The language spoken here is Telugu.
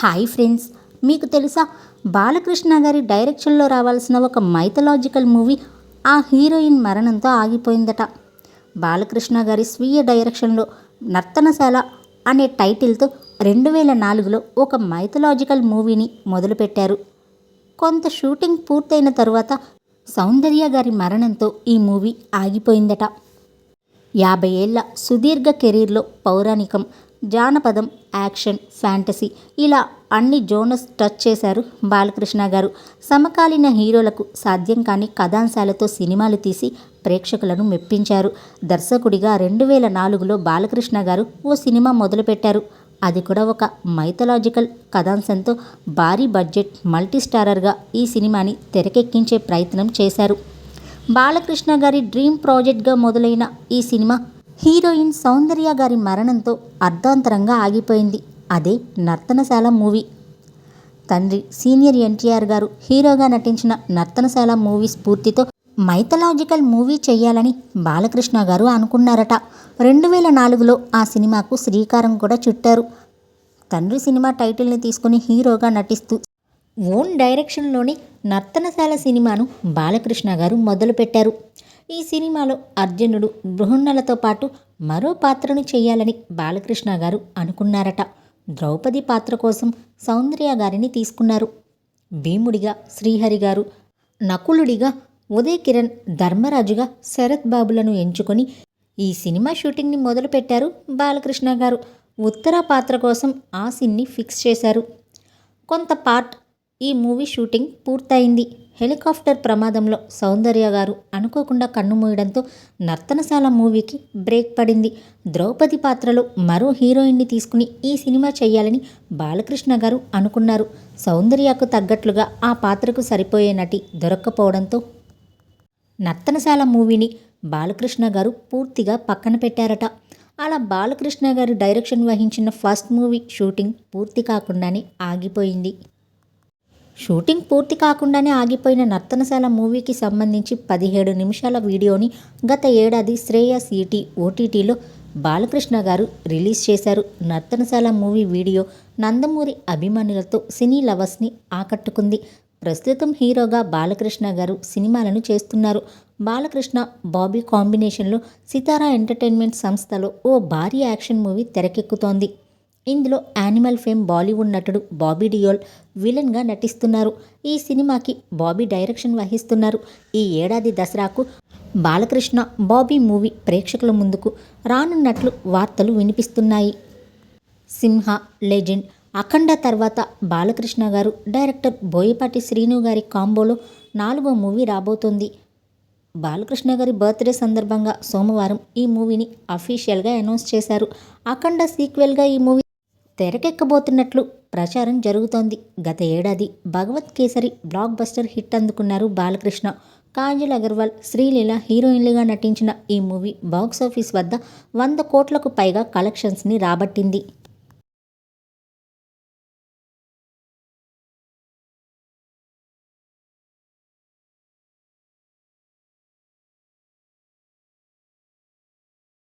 హాయ్ ఫ్రెండ్స్ మీకు తెలుసా? బాలకృష్ణ గారి డైరెక్షన్లో రావాల్సిన ఒక మైథలాజికల్ మూవీ ఆ హీరోయిన్ మరణంతో ఆగిపోయిందట. బాలకృష్ణ గారి స్వీయ డైరెక్షన్లో నర్తనశాల అనే టైటిల్తో రెండు వేల నాలుగులో ఒక మైథలాజికల్ మూవీని మొదలుపెట్టారు. కొంత షూటింగ్ పూర్తయిన తరువాత సౌందర్య గారి మరణంతో ఈ మూవీ ఆగిపోయిందట. యాభై ఏళ్ళ సుదీర్ఘ కెరీర్లో పౌరాణికం జానపదం యాక్షన్ ఫ్యాంటసీ ఇలా అన్ని జోనస్ టచ్ చేశారు బాలకృష్ణ గారు. సమకాలీన హీరోలకు సాధ్యం కాని కథాంశాలతో సినిమాలు తీసి ప్రేక్షకులను మెప్పించారు. దర్శకుడిగా రెండు వేల నాలుగులో బాలకృష్ణ గారు ఓ సినిమా మొదలుపెట్టారు. అది కూడా ఒక మైథలాజికల్ కథాంశంతో భారీ బడ్జెట్ మల్టీ స్టారర్గా ఈ సినిమాని తెరకెక్కించే ప్రయత్నం చేశారు. బాలకృష్ణ గారి డ్రీమ్ ప్రాజెక్ట్గా మొదలైన ఈ సినిమా హీరోయిన్ సౌందర్య గారి మరణంతో అర్ధాంతరంగా ఆగిపోయింది. అదే నర్తనశాల మూవీ. తండ్రి సీనియర్ ఎన్టీఆర్ గారు హీరోగా నటించిన నర్తనశాల మూవీ స్ఫూర్తితో మైథలాజికల్ మూవీ చేయాలని బాలకృష్ణ గారు అనుకున్నారట. రెండు వేల నాలుగులో ఆ సినిమాకు శ్రీకారం కూడా చుట్టారు. తండ్రి సినిమా టైటిల్ని తీసుకుని హీరోగా నటిస్తూ ఓన్ డైరెక్షన్లోని నర్తనశాల సినిమాను బాలకృష్ణ గారు మొదలుపెట్టారు. ఈ సినిమాలో అర్జునుడు బృహన్నలతో పాటు మరో పాత్రను చేయాలని బాలకృష్ణ గారు అనుకున్నారట. ద్రౌపది పాత్ర కోసం సౌందర్య గారిని తీసుకున్నారు. భీముడిగా శ్రీహరి గారు నకులుడిగా ఉదయ్ కిరణ్ ధర్మరాజుగా శరత్ బాబులను ఎంచుకొని ఈ సినిమా షూటింగ్ని మొదలుపెట్టారు బాలకృష్ణ గారు. ఉత్తర పాత్ర కోసం ఆ సిన్ని ఫిక్స్ చేశారు. కొంత పార్ట్ ఈ మూవీ షూటింగ్ పూర్తయింది. హెలికాప్టర్ ప్రమాదంలో సౌందర్య గారు అనుకోకుండా కన్నుమూయడంతో నర్తనశాల మూవీకి బ్రేక్ పడింది. ద్రౌపది పాత్రలో మరో హీరోయిన్ని తీసుకుని ఈ సినిమా చేయాలని బాలకృష్ణ గారు అనుకున్నారు. సౌందర్యకు తగ్గట్లుగా ఆ పాత్రకు సరిపోయే నటి దొరక్కపోవడంతో నర్తనశాల మూవీని బాలకృష్ణ గారు పూర్తిగా పక్కన పెట్టారట. అలా బాలకృష్ణ గారు డైరెక్షన్ వహించిన ఫస్ట్ మూవీ షూటింగ్ పూర్తి కాకుండానే ఆగిపోయింది. షూటింగ్ పూర్తి కాకుండానే ఆగిపోయిన నర్తనశాల మూవీకి సంబంధించి పదిహేడు నిమిషాల వీడియోని గత ఏడాది శ్రేయస్ ఈటీ ఓటీటీలో బాలకృష్ణ గారు రిలీజ్ చేశారు. నర్తనశాల మూవీ వీడియో నందమూరి అభిమానులతో సినీ లవర్స్ని ఆకట్టుకుంది. ప్రస్తుతం హీరోగా బాలకృష్ణ గారు సినిమాలను చేస్తున్నారు. బాలకృష్ణ బాబీ కాంబినేషన్లో సితారా ఎంటర్టైన్మెంట్ సంస్థలో ఓ భారీ యాక్షన్ మూవీ తెరకెక్కుతోంది. ఇందులో యానిమల్ ఫేమ్ బాలీవుడ్ నటుడు బాబీ డియోల్ విలన్గా నటిస్తున్నారు. ఈ సినిమాకి బాబీ డైరెక్షన్ వహిస్తున్నారు. ఈ ఏడాది దసరాకు బాలకృష్ణ బాబీ మూవీ ప్రేక్షకుల ముందుకు రానున్నట్లు వార్తలు వినిపిస్తున్నాయి. సింహ లెజెండ్ అఖండ తర్వాత బాలకృష్ణ గారు డైరెక్టర్ బోయపాటి శ్రీను గారి కాంబోలో నాలుగో మూవీ రాబోతోంది. బాలకృష్ణ గారి బర్త్డే సందర్భంగా సోమవారం ఈ మూవీని అఫీషియల్గా అనౌన్స్ చేశారు. అఖండ సీక్వెల్గా ఈ మూవీ తెరకెక్కబోతున్నట్లు ప్రచారం జరుగుతోంది. గత ఏడాది Bhagavanth Kesari blockbuster hit అందుకున్నారు బాలకృష్ణ. కాజల్ అగర్వాల్ శ్రీలీల హీరోయిన్లుగా నటించిన ఈ మూవీ బాక్సాఫీస్ వద్ద వంద కోట్లకు పైగా కలెక్షన్స్ని రాబట్టింది.